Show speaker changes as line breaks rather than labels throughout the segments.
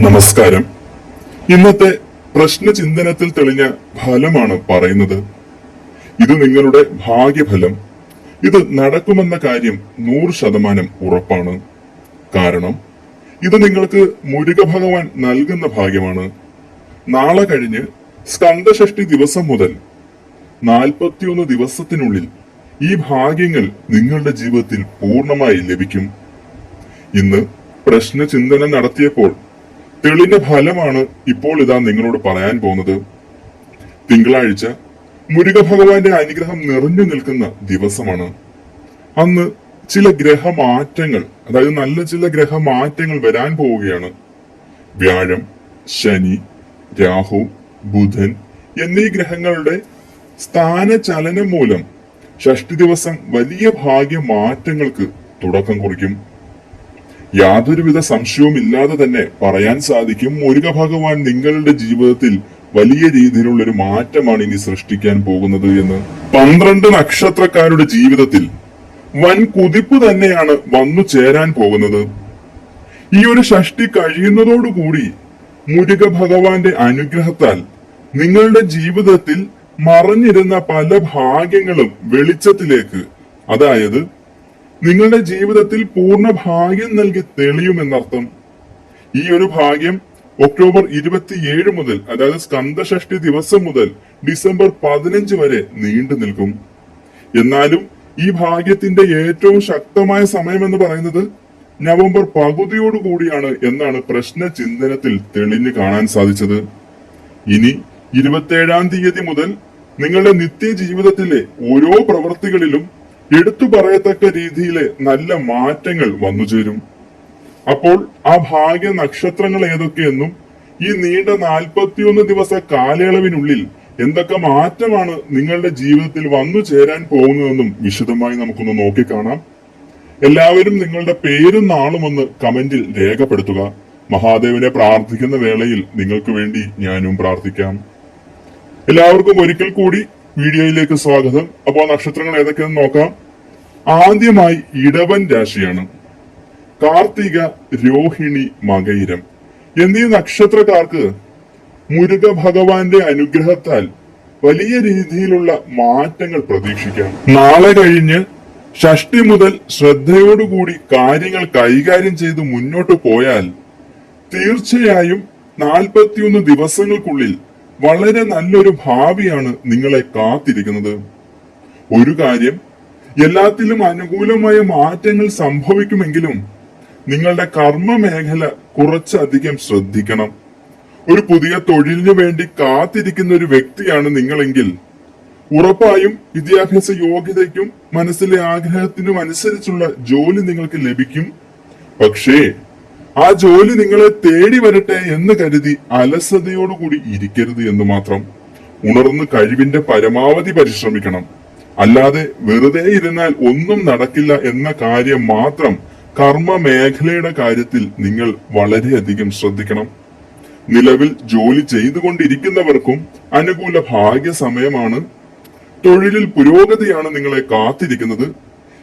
നമസ്കാരം. ഇന്നത്തെ പ്രശ്ന ചിന്തനത്തിൽ തെളിഞ്ഞ ഫലമാണ് പറയുന്നത്. ഇത് നിങ്ങളുടെ ഭാഗ്യഫലം. ഇത് നടക്കുമെന്ന കാര്യം നൂറ് ശതമാനം ഉറപ്പാണ്. കാരണം ഇത് നിങ്ങൾക്ക് മുരുക ഭഗവാൻ നൽകുന്ന ഭാഗ്യമാണ്. നാളെ കഴിഞ്ഞ് സ്കന്ദഷഷ്ടി ദിവസം മുതൽ നാൽപ്പത്തിയൊന്ന് ദിവസത്തിനുള്ളിൽ ഈ ഭാഗ്യങ്ങൾ നിങ്ങളുടെ ജീവിതത്തിൽ പൂർണമായി ലഭിക്കും. ഇന്ന് പ്രശ്ന ചിന്തനം നടത്തിയപ്പോൾ തെളിഞ്ഞ ഫലമാണ് ഇപ്പോൾ ഇതാ നിങ്ങളോട് പറയാൻ പോകുന്നത്. തിങ്കളാഴ്ച മുരുക ഭഗവാന്റെ അനുഗ്രഹം നിറഞ്ഞു നിൽക്കുന്ന ദിവസമാണ്. അന്ന് ചില ഗ്രഹമാറ്റങ്ങൾ അതായത് നല്ല ചില ഗ്രഹമാറ്റങ്ങൾ വരാൻ പോവുകയാണ്. വ്യാഴം ശനി രാഹു ബുധൻ എന്നീ ഗ്രഹങ്ങളുടെ സ്ഥാന ചലനം മൂലം ഷഷ്ടി ദിവസം വലിയ ഭാഗ്യ മാറ്റങ്ങൾക്ക് തുടക്കം കുറിക്കും. യാതൊരുവിധ സംശയവും ഇല്ലാതെ തന്നെ പറയാൻ സാധിക്കും. മുരുക ഭഗവാൻ നിങ്ങളുടെ ജീവിതത്തിൽ വലിയ രീതിയിലുള്ള ഒരു മാറ്റമാണ് ഇനി സൃഷ്ടിക്കാൻ പോകുന്നത് എന്ന്. പന്ത്രണ്ട് നക്ഷത്രക്കാരുടെ ജീവിതത്തിൽ വൻ കുതിപ്പ് തന്നെയാണ് വന്നു ചേരാൻ പോകുന്നത്. ഈ ഒരു ഷഷ്ടി കഴിയുന്നതോടുകൂടി മുരുക ഭഗവാന്റെ അനുഗ്രഹത്താൽ നിങ്ങളുടെ ജീവിതത്തിൽ മറഞ്ഞിരുന്ന പല ഭാഗ്യങ്ങളും വെളിച്ചത്തിലേക്ക് അതായത് നിങ്ങളുടെ ജീവിതത്തിൽ പൂർണ ഭാഗ്യം നൽകി തെളിയുമെന്നർത്ഥം ഈ ഒരു ഭാഗ്യം ഒക്ടോബർ ഇരുപത്തിയേഴ് മുതൽ അതായത് സ്കന്ദഷഷ്ടി ദിവസം മുതൽ ഡിസംബർ പതിനഞ്ച് വരെ നീണ്ടു നിൽക്കും. എന്നാലും ഈ ഭാഗ്യത്തിന്റെ ഏറ്റവും ശക്തമായ സമയം എന്ന് പറയുന്നത് നവംബർ പകുതിയോട് കൂടിയാണ് എന്നാണ് പ്രശ്ന ചിന്തനത്തിൽ തെളിഞ്ഞു കാണാൻ സാധിച്ചത്. ഇനി ഇരുപത്തേഴാം തീയതി മുതൽ നിങ്ങളുടെ നിത്യ ജീവിതത്തിലെ ഓരോ പ്രവൃത്തികളിലും എടുത്തു പറയത്തക്ക രീതിയിലെ നല്ല മാറ്റങ്ങൾ വന്നു ചേരും. അപ്പോൾ ആ ഭാഗ്യ നക്ഷത്രങ്ങൾ ഏതൊക്കെയെന്നും ഈ നീണ്ട നാൽപ്പത്തിയൊന്ന് ദിവസ കാലയളവിനുള്ളിൽ എന്തൊക്കെ മാറ്റമാണ് നിങ്ങളുടെ ജീവിതത്തിൽ വന്നു ചേരാൻ പോകുന്നതെന്നും വിശദമായി നമുക്കൊന്ന് നോക്കിക്കാണാം. എല്ലാവരും നിങ്ങളുടെ പേരും നാളും ഒന്ന് കമന്റിൽ രേഖപ്പെടുത്തുക. മഹാദേവനെ പ്രാർത്ഥിക്കുന്ന വേളയിൽ നിങ്ങൾക്ക് വേണ്ടി ഞാനും പ്രാർത്ഥിക്കാം. എല്ലാവർക്കും ഒരിക്കൽ കൂടി വീഡിയോയിലേക്ക് സ്വാഗതം. അപ്പോൾ നക്ഷത്രങ്ങൾ ഏതൊക്കെയെന്ന് നോക്കാം. ആദ്യമായി ഇടവൻ രാശിയാണ്. കാർത്തിക രോഹിണി മകയിരം. എന്നീ നക്ഷത്രക്കാർക്ക് മുരുക ഭഗവാന്റെ അനുഗ്രഹത്താൽ വലിയ രീതിയിലുള്ള മാറ്റങ്ങൾ പ്രതീക്ഷിക്കാം. നാളെ കഴിഞ്ഞ് ഷഷ്ടി മുതൽ ശ്രദ്ധയോടുകൂടി കാര്യങ്ങൾ കൈകാര്യം ചെയ്ത് മുന്നോട്ട് പോയാൽ തീർച്ചയായും നാൽപ്പത്തിയൊന്ന് ദിവസങ്ങൾക്കുള്ളിൽ വളരെ നല്ലൊരു ഭാവിയാണ് നിങ്ങളെ കാത്തിരിക്കുന്നത്. ഒരു കാര്യം എല്ലാത്തിലും അനുകൂലമായ മാറ്റങ്ങൾ സംഭവിക്കുമെങ്കിലും നിങ്ങളുടെ കർമ്മ മേഖല കുറച്ചധികം ശ്രദ്ധിക്കണം. ഒരു പുതിയ തൊഴിലിനു വേണ്ടി കാത്തിരിക്കുന്ന ഒരു വ്യക്തിയാണ് നിങ്ങളെങ്കിൽ ഉറപ്പായും വിദ്യാഭ്യാസ യോഗ്യതയ്ക്കും മനസ്സിലെ ആഗ്രഹത്തിനും അനുസരിച്ചുള്ള ജോലി നിങ്ങൾക്ക് ലഭിക്കും. പക്ഷേ ആ ജോലി നിങ്ങളെ തേടി വരട്ടെ എന്ന് കരുതി അലസതയോടുകൂടി ഇരിക്കരുത് എന്ന് മാത്രം. ഉണർന്ന് കഴിവിന്റെ പരമാവധി പരിശ്രമിക്കണം. അല്ലാതെ വെറുതെ ഇരുന്നാൽ ഒന്നും നടക്കില്ല എന്ന കാര്യം മാത്രം കർമ്മ മേഖലയുടെ കാര്യത്തിൽ നിങ്ങൾ വളരെയധികം ശ്രദ്ധിക്കണം. നിലവിൽ ജോലി ചെയ്തുകൊണ്ടിരിക്കുന്നവർക്കും അനുകൂല ഭാഗ്യ സമയമാണ് തൊഴിലിൽ പുരോഗതിയാണ് നിങ്ങളെ കാത്തിരിക്കുന്നത്.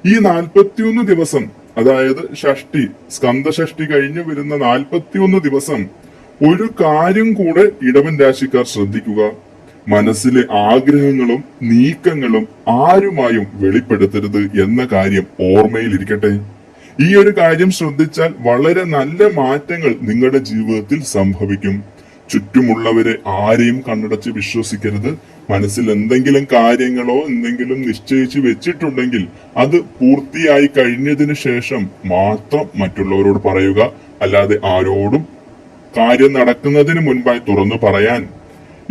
ഈ നാൽപ്പത്തിയൊന്ന് ദിവസം അതായത് ഷഷ്ടി സ്കന്ദഷഷ്ടി കഴിഞ്ഞു വരുന്ന നാൽപ്പത്തിയൊന്ന് ദിവസം ഒരു കാര്യം കൂടെ ഇടവൻ രാശിക്കാർ ശ്രദ്ധിക്കുക. മനസ്സിലെ ആഗ്രഹങ്ങളും നീക്കങ്ങളും ആരുമായും വെളിപ്പെടുത്തരുത് എന്ന കാര്യം ഓർമ്മയിലിരിക്കട്ടെ. ഈ ഒരു കാര്യം ശ്രദ്ധിച്ചാൽ വളരെ നല്ല മാറ്റങ്ങൾ നിങ്ങളുടെ ജീവിതത്തിൽ സംഭവിക്കും. ചുറ്റുമുള്ളവരെ ആരെയും കണ്ണടച്ച് വിശ്വസിക്കരുത്. മനസ്സിൽ എന്തെങ്കിലും കാര്യങ്ങളോ എന്തെങ്കിലും നിശ്ചയിച്ചു വെച്ചിട്ടുണ്ടെങ്കിൽ അത് പൂർത്തിയായി കഴിഞ്ഞതിന് ശേഷം മാത്രം മറ്റുള്ളവരോട് പറയുക. അല്ലാതെ ആരോടും കാര്യം നടക്കുന്നതിന് മുൻപായി തുറന്നു പറയാൻ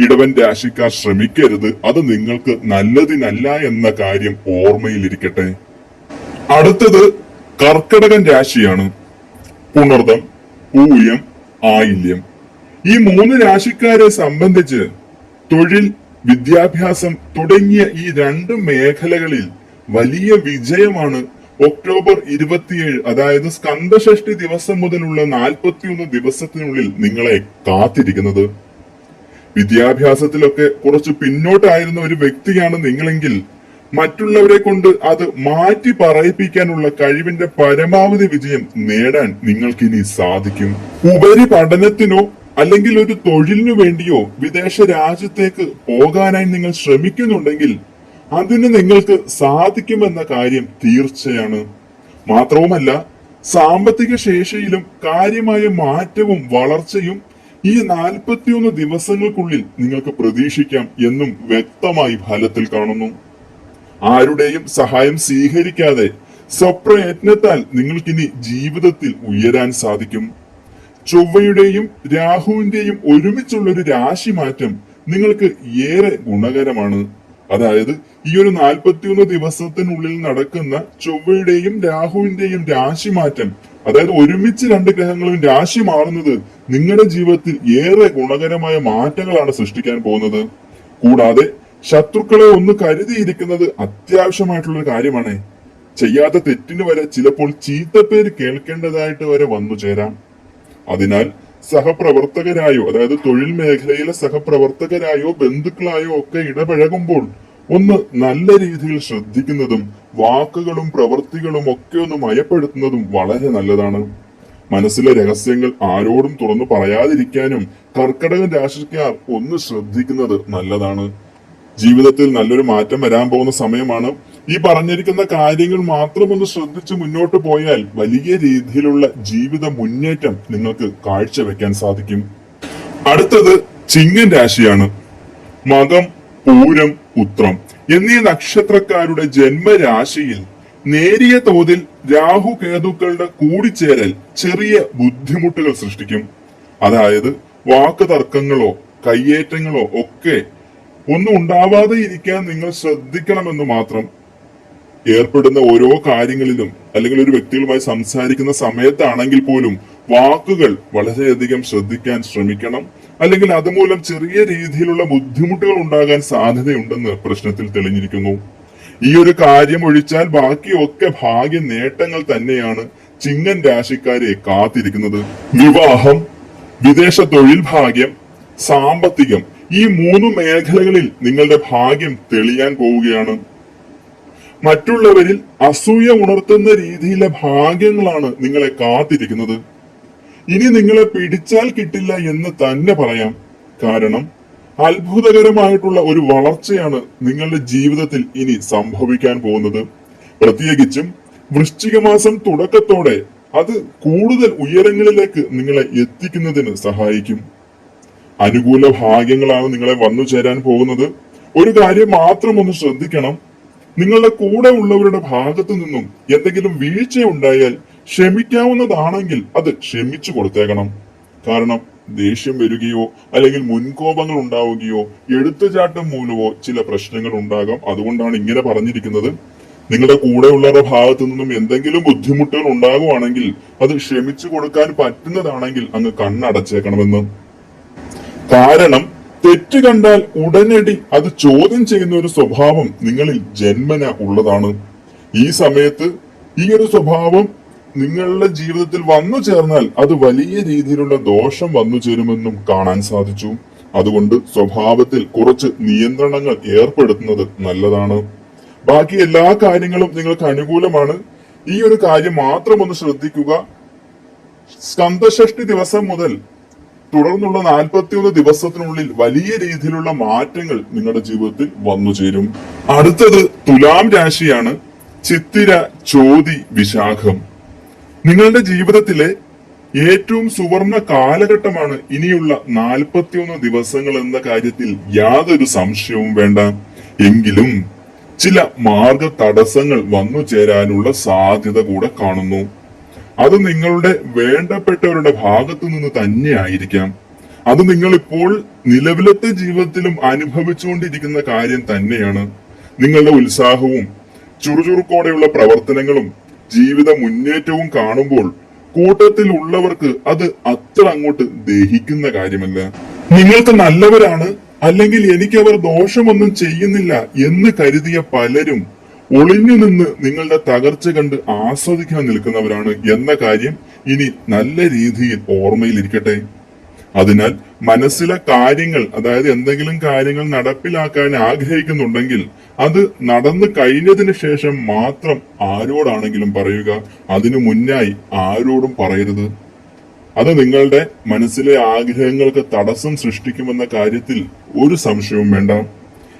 ഇടവൻ രാശിക്കാർ ശ്രമിക്കരുത്. അത് നിങ്ങൾക്ക് നല്ലതിനല്ല എന്ന കാര്യം ഓർമ്മയിലിരിക്കട്ടെ. അടുത്തത് കർക്കിടകൻ രാശിയാണ്. പുണർദം പൂയം ആയില്യം. ഈ മൂന്ന് രാശിക്കാരെ സംബന്ധിച്ച് തൊഴിൽ വിദ്യാഭ്യാസം തുടങ്ങിയ ഈ രണ്ട് മേഖലകളിൽ വലിയ വിജയമാണ് ഒക്ടോബർ ഇരുപത്തിയേഴ് അതായത് സ്കന്ദഷഷ്ടി ദിവസം മുതലുള്ള നാൽപ്പത്തിയൊന്ന് ദിവസത്തിനുള്ളിൽ നിങ്ങളെ കാത്തിരിക്കുന്നത്. വിദ്യാഭ്യാസത്തിലൊക്കെ കുറച്ച് പിന്നോട്ടായിരുന്ന ഒരു വ്യക്തിയാണ് നിങ്ങളെങ്കിൽ മറ്റുള്ളവരെ കൊണ്ട് അത് മാറ്റി പറയിപ്പിക്കാനുള്ള കഴിവിന്റെ പരമാവധി വിജയം നേടാൻ നിങ്ങൾക്കിനി സാധിക്കും. ഉപരി പഠനത്തിനോ അല്ലെങ്കിൽ ഒരു തൊഴിലിനു വേണ്ടിയോ വിദേശ രാജ്യത്തേക്ക് പോകാനായി നിങ്ങൾ ശ്രമിക്കുന്നുണ്ടെങ്കിൽ അതിന് നിങ്ങൾക്ക് സാധിക്കുമെന്ന കാര്യം തീർച്ചയാണ്. മാത്രവുമല്ല സാമ്പത്തിക ശേഷിയിലും കാര്യമായ മാറ്റവും വളർച്ചയും ഈ നാൽപ്പത്തിയൊന്ന് ദിവസങ്ങൾക്കുള്ളിൽ നിങ്ങൾക്ക് പ്രതീക്ഷിക്കാം എന്നും വ്യക്തമായി ഫലത്തിൽ കാണുന്നു. ആരുടെയും സഹായം സ്വീകരിക്കാതെ സ്വപ്രയത്നത്താൽ നിങ്ങൾക്കിനി ജീവിതത്തിൽ ഉയരാൻ സാധിക്കും. ചൊവ്വയുടെയും രാഹുവിന്റെയും ഒരുമിച്ചുള്ള ഒരു രാശി മാറ്റം നിങ്ങൾക്ക് ഏറെ ഗുണകരമാണ്. അതായത് ഈ ഒരു നാൽപ്പത്തിയൊന്ന് ദിവസത്തിനുള്ളിൽ നടക്കുന്ന ചൊവ്വയുടെയും രാഹുവിന്റെയും രാശി മാറ്റം അതായത് ഒരുമിച്ച് രണ്ട് ഗ്രഹങ്ങളും രാശി മാറുന്നത് നിങ്ങളുടെ ജീവിതത്തിൽ ഏറെ ഗുണകരമായ മാറ്റങ്ങളാണ് സൃഷ്ടിക്കാൻ പോകുന്നത്. കൂടാതെ ശത്രുക്കളെ ഒന്ന് കരുതിയിരിക്കുന്നത് അത്യാവശ്യമായിട്ടുള്ള ഒരു കാര്യമാണ്. ചെയ്യാത്ത തെറ്റിന് വരെ ചിലപ്പോൾ ചീത്തപ്പേര് കേൾക്കേണ്ടതായിട്ട് വരെ വന്നു ചേരാം. അതിനാൽ സഹപ്രവർത്തകരായോ അതായത് തൊഴിൽ മേഖലയിലെ സഹപ്രവർത്തകരായോ ബന്ധുക്കളായോ ഒക്കെ ഇടപഴകുമ്പോൾ ഒന്ന് നല്ല രീതിയിൽ ശ്രദ്ധിക്കുന്നതും വാക്കുകളും പ്രവൃത്തികളും ഒക്കെ ഒന്ന് മയപ്പെടുത്തുന്നതും വളരെ നല്ലതാണ്. മനസ്സിലെ രഹസ്യങ്ങൾ ആരോടും തുറന്നു പറയാതിരിക്കാനും കർക്കടകൻ രാശിക്കാർ ഒന്ന് ശ്രദ്ധിക്കുന്നത് നല്ലതാണ്. ജീവിതത്തിൽ നല്ലൊരു മാറ്റം വരാൻ പോകുന്ന സമയമാണ്. ഈ പറഞ്ഞിരിക്കുന്ന കാര്യങ്ങൾ മാത്രം ഒന്ന് ശ്രദ്ധിച്ച് മുന്നോട്ട് പോയാൽ വലിയ രീതിയിലുള്ള ജീവിത മുന്നേറ്റം നിങ്ങൾക്ക് കാഴ്ചവെക്കാൻ സാധിക്കും. അടുത്തത് ചിങ്ങൻ രാശിയാണ്. മകം പൂരം ഉത്രം എന്നീ നക്ഷത്രക്കാരുടെ ജന്മരാശിയിൽ നേരിയ തോതിൽ രാഹു കേതുക്കളുടെ കൂടിച്ചേരൽ ചെറിയ ബുദ്ധിമുട്ടുകൾ സൃഷ്ടിക്കും. അതായത് വാക്ക് തർക്കങ്ങളോ കയ്യേറ്റങ്ങളോ ഒക്കെ ഒന്നും ഉണ്ടാവാതെ ഇരിക്കാൻ നിങ്ങൾ ശ്രദ്ധിക്കണമെന്ന് മാത്രം ഏർപ്പെടുന്ന ഓരോ കാര്യങ്ങളിലും അല്ലെങ്കിൽ ഒരു വ്യക്തികളുമായി സംസാരിക്കുന്ന സമയത്താണെങ്കിൽ പോലും വാക്കുകൾ വളരെയധികം ശ്രദ്ധിക്കാൻ ശ്രമിക്കണം. അല്ലെങ്കിൽ അതുമൂലം ചെറിയ രീതിയിലുള്ള ബുദ്ധിമുട്ടുകൾ ഉണ്ടാകാൻ സാധ്യതയുണ്ടെന്ന് പ്രശ്നത്തിൽ തെളിഞ്ഞിരിക്കുന്നു. ഈ ഒരു കാര്യം ഒഴിച്ചാൽ ബാക്കിയൊക്കെ ഭാഗ്യ നേട്ടങ്ങൾ തന്നെയാണ് ചിങ്ങൻ രാശിക്കാരെ കാത്തിരിക്കുന്നത്. വിവാഹം വിദേശ തൊഴിൽ ഭാഗ്യം സാമ്പത്തികം ഈ മൂന്ന് മേഖലകളിൽ നിങ്ങളുടെ ഭാഗ്യം തെളിയാൻ പോവുകയാണ്. മറ്റുള്ളവരിൽ അസൂയ ഉണർത്തുന്ന രീതിയിലെ ഭാഗ്യങ്ങളാണ് നിങ്ങളെ കാത്തിരിക്കുന്നത്. ഇനി നിങ്ങളെ പിടിച്ചാൽ കിട്ടില്ല എന്ന് തന്നെ പറയാം. കാരണം അത്ഭുതകരമായിട്ടുള്ള ഒരു വളർച്ചയാണ് നിങ്ങളുടെ ജീവിതത്തിൽ ഇനി സംഭവിക്കാൻ പോകുന്നത്. പ്രത്യേകിച്ചും വൃശ്ചിക മാസം തുടക്കത്തോടെ അത് കൂടുതൽ ഉയരങ്ങളിലേക്ക് നിങ്ങളെ എത്തിക്കുന്നതിന് സഹായിക്കും. അനുകൂല ഭാഗ്യങ്ങളാണ് നിങ്ങളെ വന്നു ചേരാൻ പോകുന്നത്. ഒരു കാര്യം മാത്രം ഒന്ന് ശ്രദ്ധിക്കണം. നിങ്ങളുടെ കൂടെ ഉള്ളവരുടെ ഭാഗത്തു നിന്നും എന്തെങ്കിലും വീഴ്ച ഉണ്ടായാൽ ക്ഷമിക്കാവുന്നതാണെങ്കിൽ അത് ക്ഷമിച്ചു കൊടുത്തേക്കണം. കാരണം ദേഷ്യം വരികയോ അല്ലെങ്കിൽ മുൻകോപങ്ങൾ ഉണ്ടാവുകയോ എടുത്തുചാട്ടം മൂലമോ ചില പ്രശ്നങ്ങൾ ഉണ്ടാകാം. അതുകൊണ്ടാണ് ഇങ്ങനെ പറഞ്ഞിരിക്കുന്നത്. നിങ്ങളുടെ കൂടെയുള്ളവരുടെ ഭാഗത്തു നിന്നും എന്തെങ്കിലും ബുദ്ധിമുട്ടുകൾ ഉണ്ടാകുവാണെങ്കിൽ അത് ക്ഷമിച്ചു കൊടുക്കാൻ പറ്റുന്നതാണെങ്കിൽ അങ്ങ് കണ്ണടച്ചേക്കണമെന്ന്. കാരണം തെറ്റ് കണ്ടാൽ ഉടനടി അത് ചോദ്യം ചെയ്യുന്ന ഒരു സ്വഭാവം നിങ്ങളിൽ ജന്മന ഉള്ളതാണ്. ഈ സമയത്ത് ഈ ഒരു സ്വഭാവം നിങ്ങളുടെ ജീവിതത്തിൽ വന്നു ചേർന്നാൽ അത് വലിയ രീതിയിലുള്ള ദോഷം വന്നു ചേരുമെന്നും കാണാൻ സാധിച്ചു. അതുകൊണ്ട് സ്വഭാവത്തിൽ കുറച്ച് നിയന്ത്രണങ്ങൾ ഏർപ്പെടുത്തുന്നത് നല്ലതാണ്. ബാക്കി എല്ലാ കാര്യങ്ങളും നിങ്ങൾക്ക് അനുകൂലമാണ്. ഈ ഒരു കാര്യം മാത്രം ഒന്ന് ശ്രദ്ധിക്കുക. സ്കന്ധഷ്ടി ദിവസം മുതൽ തുടർന്നുള്ള നാൽപ്പത്തിയൊന്ന് ദിവസത്തിനുള്ളിൽ വലിയ രീതിയിലുള്ള മാറ്റങ്ങൾ നിങ്ങളുടെ ജീവിതത്തിൽ വന്നു ചേരും. അടുത്തത് തുലാം രാശിയാണ് ചിത്തിര ചോതി വിശാഖം. നിങ്ങളുടെ ജീവിതത്തിലെ ഏറ്റവും സുവർണ കാലഘട്ടമാണ് ഇനിയുള്ള നാൽപ്പത്തിയൊന്ന് ദിവസങ്ങൾ എന്ന കാര്യത്തിൽ യാതൊരു സംശയവും വേണ്ട. എങ്കിലും ചില മാർഗ തടസ്സങ്ങൾ വന്നു ചേരാനുള്ള സാധ്യത കൂടെ കാണുന്നു. അത് നിങ്ങളുടെ വേണ്ടപ്പെട്ടവരുടെ ഭാഗത്തു നിന്ന് തന്നെ ആയിരിക്കാം അത് നിങ്ങൾ ഇപ്പോൾ നിലവിലത്തെ ജീവിതത്തിലും അനുഭവിച്ചുകൊണ്ടിരിക്കുന്ന കാര്യം തന്നെയാണ്. നിങ്ങളുടെ ഉത്സാഹവും ചുറുചുറുക്കോടെയുള്ള പ്രവർത്തനങ്ങളും ജീവിത മുന്നേറ്റവും കാണുമ്പോൾ കൂട്ടത്തിൽ ഉള്ളവർക്ക് അത് അത്ര അങ്ങോട്ട് ദഹിക്കുന്ന കാര്യമല്ല. നിങ്ങൾക്ക് നല്ലവരാണ് അല്ലെങ്കിൽ എനിക്കവർ ദോഷമൊന്നും ചെയ്യുന്നില്ല എന്ന് കരുതിയ പലരും ഒളിഞ്ഞു നിന്ന് നിങ്ങളുടെ തകർച്ച കണ്ട് ആസ്വദിക്കാൻ നിൽക്കുന്നവരാണ് എന്ന കാര്യം ഇനി നല്ല രീതിയിൽ ഓർമ്മയിലിരിക്കട്ടെ അതിനാൽ മനസ്സിലെ കാര്യങ്ങൾ അതായത് എന്തെങ്കിലും കാര്യങ്ങൾ നടപ്പിലാക്കാൻ ആഗ്രഹിക്കുന്നുണ്ടെങ്കിൽ അത് നടന്നു കഴിഞ്ഞതിന് ശേഷം മാത്രം ആരോടാണെങ്കിലും പറയുക. അതിനു മുന്നായി ആരോടും പറയരുത്. അത് നിങ്ങളുടെ മനസ്സിലെ ആഗ്രഹങ്ങൾക്ക് തടസ്സം സൃഷ്ടിക്കുമെന്ന കാര്യത്തിൽ ഒരു സംശയവും വേണ്ട.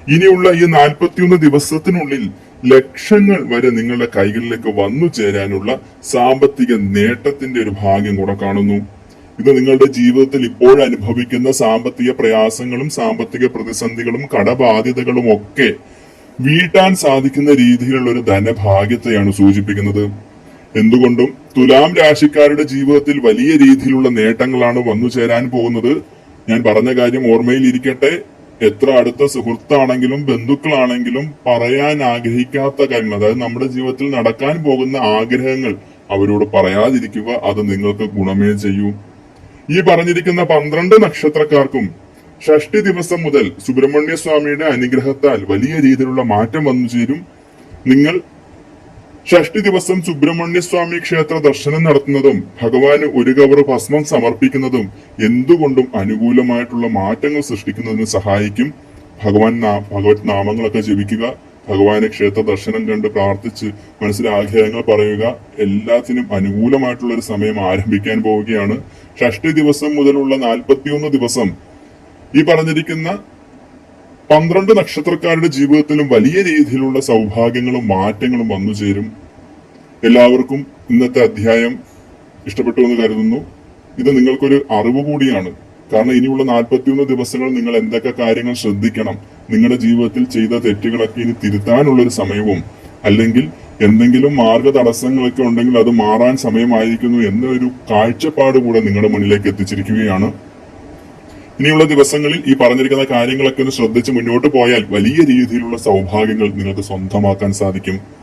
ഇനിയുള്ള ഈ നാൽപ്പത്തിയൊന്ന് ദിവസത്തിനുള്ളിൽ ലക്ഷങ്ങൾ വരെ നിങ്ങളുടെ കൈകളിലേക്ക് വന്നു ചേരാനുള്ള സാമ്പത്തിക നേട്ടത്തിന്റെ ഒരു ഭാഗ്യം കൂടെ കാണുന്നു. ഇത് നിങ്ങളുടെ ജീവിതത്തിൽ ഇപ്പോൾ അനുഭവിക്കുന്ന സാമ്പത്തിക പ്രയാസങ്ങളും സാമ്പത്തിക പ്രതിസന്ധികളും കടബാധ്യതകളും ഒക്കെ വീട്ടാൻ സാധിക്കുന്ന രീതിയിലുള്ള ഒരു ധനഭാഗ്യത്തെയാണ് സൂചിപ്പിക്കുന്നത്. എന്തുകൊണ്ടും തുലാം രാശിക്കാരുടെ ജീവിതത്തിൽ വലിയ രീതിയിലുള്ള നേട്ടങ്ങളാണ് വന്നു ചേരാൻ പോകുന്നത്. ഞാൻ പറഞ്ഞ കാര്യം ഓർമ്മയിൽ ഇരിക്കട്ടെ എത്ര അടുത്ത സുഹൃത്താണെങ്കിലും ബന്ധുക്കളാണെങ്കിലും പറയാൻ ആഗ്രഹിക്കാത്ത കാര്യങ്ങൾ അതായത് നമ്മുടെ ജീവിതത്തിൽ നടക്കാൻ പോകുന്ന ആഗ്രഹങ്ങൾ അവരോട് പറയാതിരിക്കുക അത് നിങ്ങൾക്ക് ഗുണമേ ചെയ്യൂ. ഈ പറഞ്ഞിരിക്കുന്ന പന്ത്രണ്ട് നക്ഷത്രക്കാർക്കും ഷഷ്ടി ദിവസം മുതൽ സുബ്രഹ്മണ്യ സ്വാമിയുടെ അനുഗ്രഹത്താൽ വലിയ രീതിയിലുള്ള മാറ്റം വന്നു ചേരും. നിങ്ങൾ ഷഷ്ടി ദിവസം സുബ്രഹ്മണ്യ സ്വാമി ക്ഷേത്ര ദർശനം നടത്തുന്നതും ഭഗവാന് ഒരു കവർ ഭസ്മം സമർപ്പിക്കുന്നതും എന്തുകൊണ്ടും അനുകൂലമായിട്ടുള്ള മാറ്റങ്ങൾ സൃഷ്ടിക്കുന്നതിന് സഹായിക്കും. ഭഗവാൻ ഭഗവത് നാമങ്ങളൊക്കെ ജപിക്കുക ഭഗവാനെ ക്ഷേത്ര ദർശനം കണ്ട് പ്രാർത്ഥിച്ച് മനസ്സിൽ ആഗ്രഹങ്ങൾ പറയുക എല്ലാത്തിനും അനുകൂലമായിട്ടുള്ള ഒരു സമയം ആരംഭിക്കാൻ പോവുകയാണ്. ഷഷ്ടി ദിവസം മുതലുള്ള നാൽപ്പത്തിയൊന്ന് ദിവസം ഈ പറഞ്ഞിരിക്കുന്ന പന്ത്രണ്ട് നക്ഷത്രക്കാരുടെ ജീവിതത്തിലും വലിയ രീതിയിലുള്ള സൗഭാഗ്യങ്ങളും മാറ്റങ്ങളും വന്നു ചേരും എല്ലാവർക്കും ഇന്നത്തെ അധ്യായം ഇഷ്ടപ്പെട്ടു എന്ന് കരുതുന്നു. ഇത് നിങ്ങൾക്കൊരു അറിവ് കൂടിയാണ്. കാരണം ഇനിയുള്ള നാൽപ്പത്തിയൊന്ന് ദിവസങ്ങൾ നിങ്ങൾ എന്തൊക്കെ കാര്യങ്ങൾ ശ്രദ്ധിക്കണം നിങ്ങളുടെ ജീവിതത്തിൽ ചെയ്ത തെറ്റുകളൊക്കെ ഇനി തിരുത്താനുള്ള ഒരു സമയവും അല്ലെങ്കിൽ എന്തെങ്കിലും മാർഗ തടസ്സങ്ങളൊക്കെ ഉണ്ടെങ്കിൽ അത് മാറാൻ സമയമായിരിക്കുന്നു എന്നൊരു കാഴ്ചപ്പാട് കൂടെ നിങ്ങളുടെ മുന്നിലേക്ക് എത്തിച്ചിരിക്കുകയാണ്. ഇനിയുള്ള ദിവസങ്ങളിൽ ഈ പറഞ്ഞിരിക്കുന്ന കാര്യങ്ങളൊക്കെ ഒന്ന് ശ്രദ്ധിച്ച് മുന്നോട്ട് പോയാൽ വലിയ രീതിയിലുള്ള സൗഭാഗ്യങ്ങൾ നിങ്ങൾക്ക് സ്വന്തമാക്കാൻ സാധിക്കും.